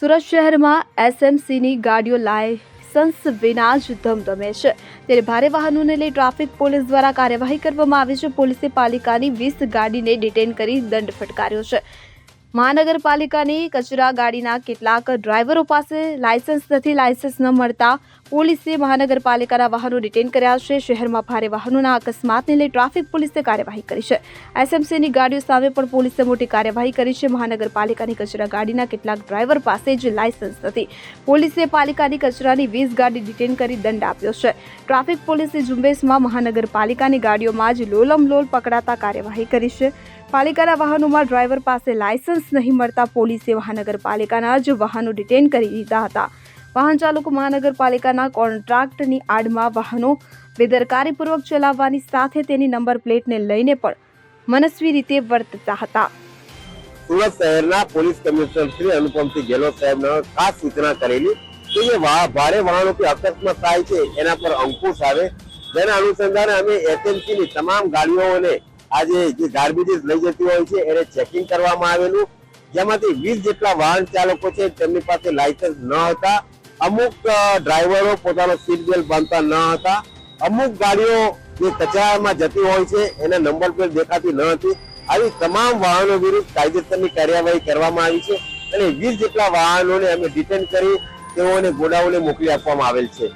સુરત શહેરમાં એસએમસીની ગાડીઓ લાયસન્સ વિના જ ધમધમે છે. ત્યારે ભારે વાહનોને લઈ ટ્રાફિક પોલીસ દ્વારા કાર્યવાહી કરવામાં આવી છે. પોલીસે પાલિકાની વીસ ગાડીને ડિટેન કરી દંડ ફટકાર્યો છે. મહાનગરપાલિકાની કચરા ગાડીના કેટલાક ડ્રાઈવરો પાસે લાયસન્સ નથી. લાયસન્સ ન મળતા પોલીસે મહાનગરપાલિકાના વાહનો ડિટેન કર્યા છે. શહેરમાં ભારે વાહનોના અકસ્માતને લઈ ટ્રાફિક પોલીસે કાર્યવાહી કરી છે. એસએમસીની ગાડીઓ સામે પણ પોલીસે મોટી કાર્યવાહી કરી છે. મહાનગરપાલિકાની કચરા ગાડીના કેટલાક ડ્રાઈવર પાસે જ લાયસન્સ નથી. પોલીસે પાલિકાની કચરાની વીસ ગાડી ડિટેન કરી દંડ આપ્યો છે. ટ્રાફિક પોલીસે ઝુંબેશમાં મહાનગરપાલિકાની ગાડીઓમાં જ લોલમ લોલ પકડાતા કાર્યવાહી કરી છે. પાલિકાના વાહનોમાં ડ્રાઈવર પાસે લાયસન્સ નહીં મળતા પોલીસે મહાનગરપાલિકાના જ વાહનો ડિટેન કરી દીધા હતા. વાહન ચાલકો મહાનગરપાલિકાના કોન્ટ્રાક્ટની આડમાં વાહનો બેદરકારીપૂર્વક ચલાવવાની સાથે તેની નંબર પ્લેટને લઈને પણ મનસ્વી રીતે વર્તતા હતા. સુરત શહેરના પોલીસ કમિશનર શ્રી અનુપમસિંહ ગેહલોત સાહેબના ખાસ સૂચના કરેલી કે જે ભારે વાહનોથી અકસ્માત થાય છે, એના પર અંકુશ આવે. જેના અનુસંધાને અમે એસએમસીની તમામ ગાડીઓને આજે જે ગાર્બેજીસ લઈ જતી હોય છે, એને ચેકિંગ કરવામાં આવેલું. જેમાંથી વીસ જેટલા વાહન ચાલકો છે, તેમની પાસે લાયસન્સ ન હતા. અમુક ડ્રાઈવરો પોતાનો સીટ બેલ્ટ બાંધતા ન હતા. અમુક ગાડીઓ જે કચરામાં જતી હોય છે, એને નંબર પ્લેટ દેખાતી ન હતી. આવી તમામ વાહનો વિરુદ્ધ કાયદેસરની કાર્યવાહી કરવામાં આવી છે અને વીસ જેટલા વાહનોને અમે ડિટેન કરી તેઓને ગોડાઓને મોકલી આપવામાં આવેલ છે.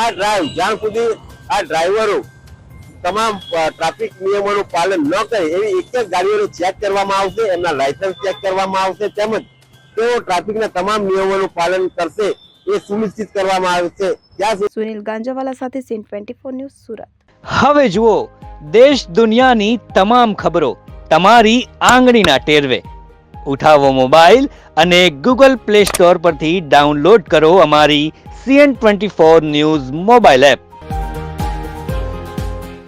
આ ડ્રાઈવ જ્યાં સુધી આ ડ્રાઈવરો તમામ ટ્રાફિક નિયમોનું પાલન ન કરે, એવી એક જ ગાડીઓને ચેક કરવામાં આવશે, એમના લાયસન્સ ચેક કરવામાં આવશે, તેમજ તેઓ ટ્રાફિકના તમામ નિયમોનું પાલન કરશે એ સુનિશ્ચિત કરવામાં આવે ત્યાં સુધી સુનિલ ગાંજાવાલા સાથે CN twenty four news Surat. હવે જુઓ દેશ દુનિયાની તમામ ખબરો તમારી આંગળીના ટેરવે. ઉઠાવો મોબાઈલ અને ગૂગલ પ્લે સ્ટોર પરથી ડાઉનલોડ કરો અમારી CN twenty four news mobile app.